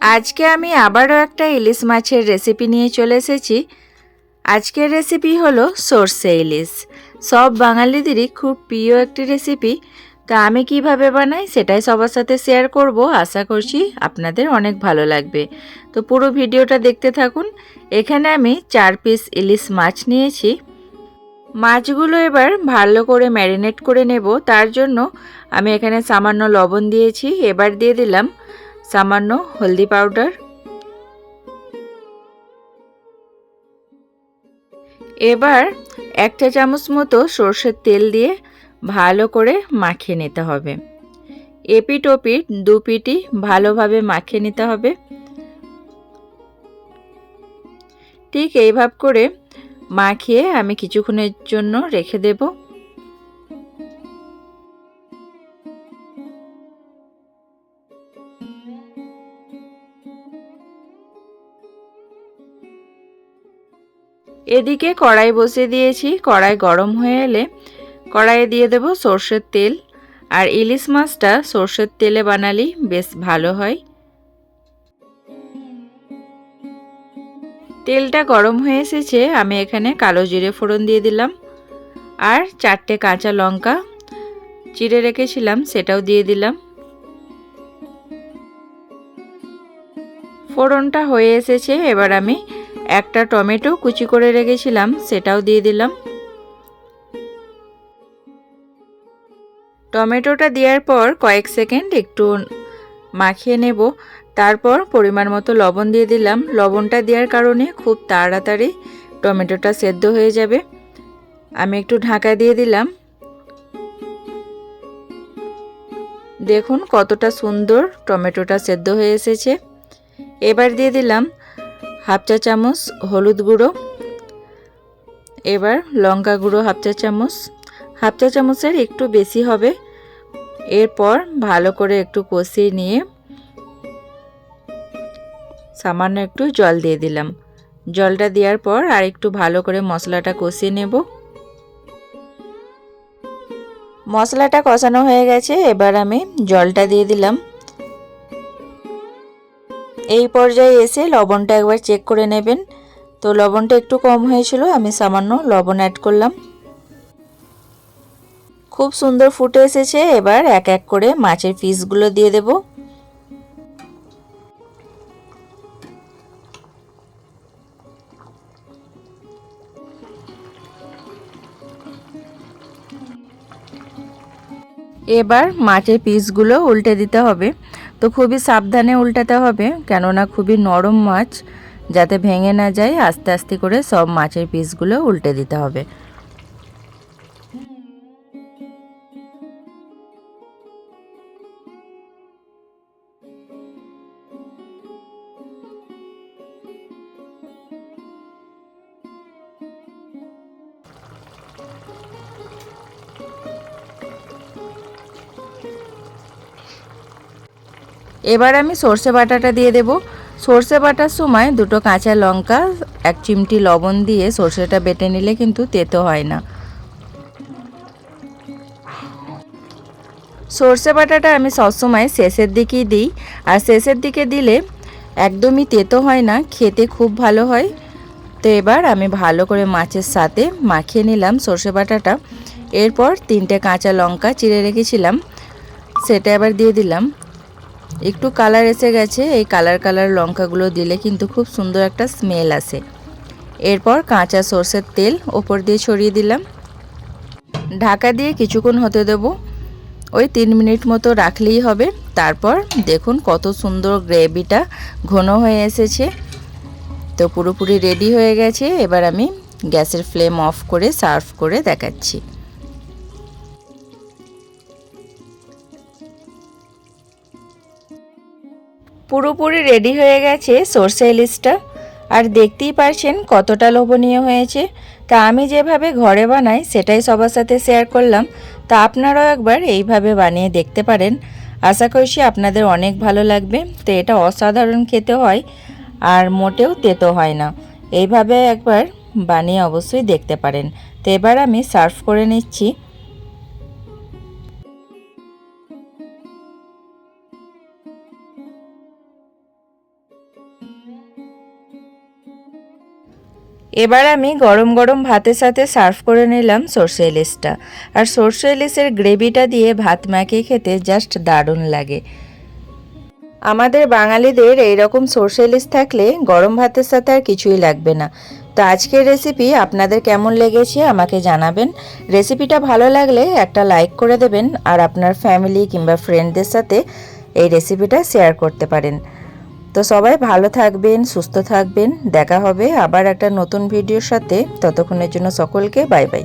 আজকে আমি আবারও একটা ইলিশ মাছের রেসিপি নিয়ে চলে এসেছি। আজকের রেসিপি হলো সর্ষে ইলিশ। সব বাঙালিদেরই খুব প্রিয় একটি রেসিপি তা আমি কীভাবে বানাই সেটাই সবার সাথে শেয়ার করব। আশা করছি আপনাদের অনেক ভালো লাগবে। তো পুরো ভিডিওটা দেখতে থাকুন। এখানে আমি চার পিস ইলিশ মাছ নিয়েছি। মাছগুলো এবার ভালো করে ম্যারিনেট করে নেব। তার জন্য আমি এখানে সামান্য লবণ দিয়েছি। এবার দিয়ে দিলাম সামান্য হলদি পাউডার। এবার একটা চামচ মতো সর্ষের তেল দিয়ে ভালো করে মাখিয়ে নিতে হবে। এপিট ওপিট দু পিটি ভালোভাবে মাখিয়ে নিতে হবে। ঠিক এইভাবে করে মাখিয়ে আমি কিছুক্ষণের জন্য রেখে দেবো। এদিকে কড়াই বসিয়ে দিয়েছি। কড়াই গরম হয়ে এলে কড়াইয়ে দিয়ে দেব সর্ষের তেল। আর ইলিশ মাছটা সর্ষের তেলে বানালি বেশ ভালো হয়। তেলটা গরম হয়ে এসেছে, আমি এখানে কালো জিরে ফোড়ন দিয়ে দিলাম। আর চারটে কাঁচা লঙ্কা চিড়ে রেখেছিলাম, সেটাও দিয়ে দিলাম। ফোড়নটা হয়ে এসেছে, এবার আমি একটা টমেটো কুচি করে রেখেছিলাম, সেটাও দিয়ে দিলাম। টমেটোটা দেওয়ার পর কয়েক সেকেন্ড একটু মাখিয়ে নেব। তারপর পরিমাণ মতো লবণ দিয়ে দিলাম। লবণটা দেওয়ার কারণে খুব তাড়াতাড়ি টমেটোটা সেদ্ধ হয়ে যাবে। আমি একটু ঢাকা দিয়ে দিলাম। দেখুন কতটা সুন্দর টমেটোটা সেদ্ধ হয়ে এসেছে। এবার দিয়ে দিলাম হাফ চা চামচ হলুদ গুঁড়ো। এবার লঙ্কা গুঁড়ো হাফ চা চামচ। হাফ চা চামচের একটু বেশি হবে। এরপর ভালো করে একটু কষিয়ে নিয়ে সামান্য একটু জল দিয়ে দিলাম। জলটা দেওয়ার পর আর একটু ভালো করে মশলাটা কষিয়ে নেব। মশলাটা কষানো হয়ে গেছে। এবার আমি জলটা দিয়ে দিলাম। এই পর্যায়ে এসে লবণটা একবার চেক করে নেবেন। তো লবণটা একটু কম হয়েছিল, আমি সামান্য লবণ অ্যাড করলাম। খুব সুন্দর ফুটে এসেছে, এবার এক এক করে মাছের পিসগুলো দিয়ে দেব। এবার মাছের পিসগুলো উল্টে দিতে হবে। তো খুবই সাবধানে উল্টাতে হবে, কেননা খুবই নরম মাছ। যাতে ভেঙে না যায়, আস্তে আস্তে করে সব মাছের পিসগুলো উল্টে দিতে হবে। এবার আমি সর্ষে বাটাটা দিয়ে দেব। সর্ষে বাটার সময় দুটো কাঁচা লঙ্কা, এক চিমটি লবণ দিয়ে সর্ষেটা বেটে নিলে কিন্তু তেতো হয় না। সর্ষে বাটাটা আমি সবসময় শেষের দিকেই দিই। আর শেষের দিকে দিলে একদমই তেতো হয় না, খেতে খুব ভালো হয়। তো এবার আমি ভালো করে মাছের সাথে মাখিয়ে নিলাম সর্ষে বাটাটা। এরপর তিনটে কাঁচা লঙ্কা চিড়ে রেখেছিলাম, সেটা এবার দিয়ে দিলাম। একটু কালার এসে গেছে, এই কালার কালার লঙ্কাগুলো দিলে কিন্তু খুব সুন্দর একটা স্মেল আসে। এরপর কাঁচা সর্ষের তেল ওপর দিয়ে ছড়িয়ে দিলাম। ঢাকা দিয়ে কিছুক্ষণ হতে দেব। ওই তিন মিনিট মতো রাখলেই হবে। তারপর দেখুন কত সুন্দর গ্রেভিটা ঘন হয়ে এসেছে। তো পুরোপুরি রেডি হয়ে গেছে। এবার আমি গ্যাসের ফ্লেম অফ করে সার্ভ করে দেখাচ্ছি। পুরোপুরি রেডি হয়ে গেছে সর্ষে ইলিশটা। আর দেখতেই পারছেন কতটা লোভনীয় হয়েছে। তা আমি যেভাবে ঘরে বানাই, সেটাই সবার সাথে শেয়ার করলাম। তা আপনারাও একবার এইভাবে বানিয়ে দেখতে পারেন। আশা করছি আপনাদের অনেক ভালো লাগবে। তো এটা অসাধারণ খেতে হয়, আর মোটেও তেতো হয় না। এইভাবে একবার বানিয়ে অবশ্যই দেখতে পারেন। তো এবার আমি সার্ভ করে নিচ্ছি। এবার আমি গরম গরম ভাতের সাথে সার্ভ করে নিলাম সর্ষে ইলিশটা। আর সর্ষে ইলিশের গ্রেভিটা দিয়ে ভাত মাখিয়ে খেতে জাস্ট দারুণ লাগে। আমাদের বাঙালিদের এইরকম সর্ষে ইলিশ থাকলে গরম ভাতের সাথে আর কিছুই লাগবে না। তো আজকের রেসিপি আপনাদের কেমন লেগেছে আমাকে জানাবেন। রেসিপিটা ভালো লাগলে একটা লাইক করে দেবেন আর আপনার ফ্যামিলি কিংবা ফ্রেন্ডদের সাথে এই রেসিপিটা শেয়ার করতে পারেন। তো সবাই ভালো থাকবেন, সুস্থ থাকবেন। দেখা হবে আবার একটা নতুন ভিডিওর সাথে। ততক্ষণের জন্য সকলকে বাই বাই।